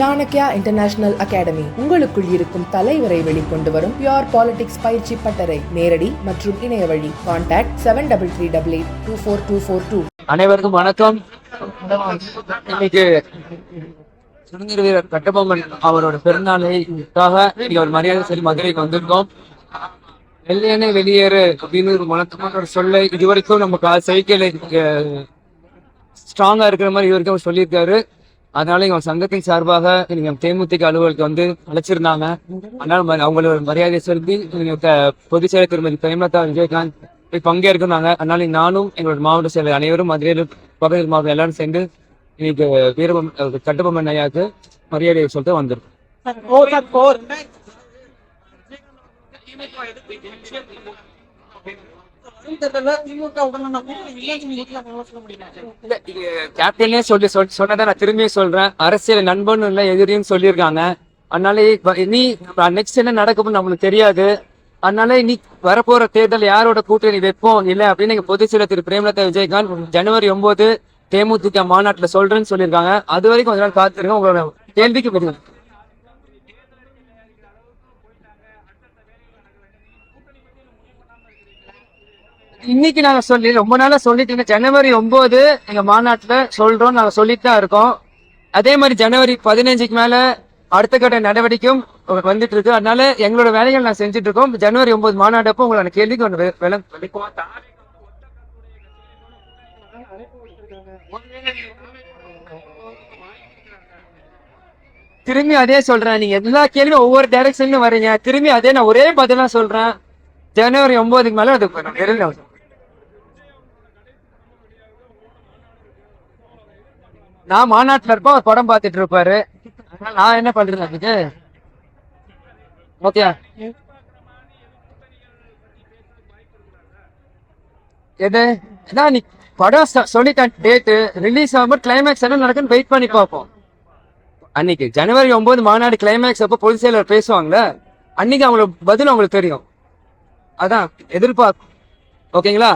Chanakya international academy உங்களுக்குள் இருக்கும் தலைவரை வெளிக்கொண்டு வரும் பியோர் பாலிடிக்ஸ் பயிற்சி பட்டறை. நேரடி மற்றும் இணைய வழி. Contact seven double three double eight two four two four two அனைவருக்கும் வணக்கம். இன்னைக்கு சுதந்திர வீரர் கட்டபொம்மன் அவரோட பிறந்தநாளைக்காக இன்னைக்கு ஒரு மரியாதை சொல்லி மதுரைக்கு வந்திருக்கோம். வெள்ளையனே வெளியேறு அப்படின்னு ஒரு முழக்கமான ஒரு சொல்ல இது வரைக்கும் நம்ம சைக்கிள் ஸ்ட்ராங்கா இருக்கிற மாதிரி இது வரைக்கும் அவர் சொல்லியிருக்காரு. அதனால எங்க சங்கத்தின் சார்பாக நீங்க தேமுதிக அலுவலுக்கு வந்து அழைச்சிருந்தாங்க. அதனால அவங்களோட மரியாதை சொல்லி நீங்க பொதுச் செயலர் திருமதி பிரேமலதா விஜயகாந்த் போய் பங்கேற்கிறாங்க அதனால நானும் எங்களோட மாவட்ட செயலர் அனைவரும் மதுரையில் பகுதியில் மாவட்டம் எல்லாரும் சேர்ந்து இன்னைக்கு வீரபம் கட்டபொம்மன் ஐயாவுக்கு மரியாதை சொல்லிட்டு வந்திருக்கோம். கேப்டனே சொல்லி சொல்- சொன்னதை நான் திரும்பியும் சொல்றேன். அரசியல் நண்பன் இல்ல எதிரியும் சொல்லியிருக்காங்க. அதனால இப்ப இனி நெக்ஸ்ட் என்ன நடக்கும் நம்மளுக்கு தெரியாது. அதனால நீ வரப்போற தேர்தல் யாரோட கூட்டணி வைப்போம் இல்ல அப்படின்னு எங்க பொதுச் செயலர் திரு பிரேமலதா விஜயகாந்த் ஜனவரி ஒன்பது தேமுதிக மாநாட்டுல சொல்றேன்னு சொல்லியிருக்காங்க. அது வரைக்கும் கொஞ்ச நாள் காத்திருக்கோம் உங்களோட கேள்விக்கு பதில் இன்னைக்கு நாங்க சொல்லி ரொம்ப நாளா சொல்லிட்டு இருந்தோம். ஜனவரி ஒன்பது எங்க மாநாட்டுல சொல்றோம் நாங்க சொல்லிட்டு தான் இருக்கோம். அதே மாதிரி ஜனவரி பதினஞ்சுக்கு மேல அடுத்த கட்ட நடவடிக்கையும் வந்துட்டு இருக்கு. அதனால எங்களோட வேலைகள் நான் செஞ்சுட்டு இருக்கோம். ஜனவரி ஒன்பது மாநாடப்போ உங்களோட கேள்விக்கு ஒன்று வெ- திரும்பி அதே சொல்றேன். நீங்க எல்லா கேள்வியும் ஒவ்வொரு டைரக்ஷன்லயும் வரீங்க திரும்பி அதே நான் ஒரே பதிலா சொல்றேன். ஜனவரி ஒன்பதுக்கு மேல அது நெருங்க நான் மாநாட்டுல இருப்போம் அவர் படம் பார்த்துட்டு இருப்பாரு. அதனால நான் என்ன பண்றது அதுக்கு? ஓகே. எது? அதான் நீ படம் சொல்லிட்டேன் டேட்டு ரிலீஸ் ஆகும்போது கிளைமேக்ஸ் என்ன நடக்குன்னு வெயிட் பண்ணி பார்ப்போம். அன்னைக்கு ஜனவரி ஒன்பது மாநாடு கிளைமேக்ஸ் அப்போ பொதுச் செயலர் பேசுவாங்கல்ல? அன்னைக்கு அவங்களுக்கு பதில் அவங்களுக்கு தெரியும். அதான் எதிர்பார்ப்பு. ஓகேங்களா?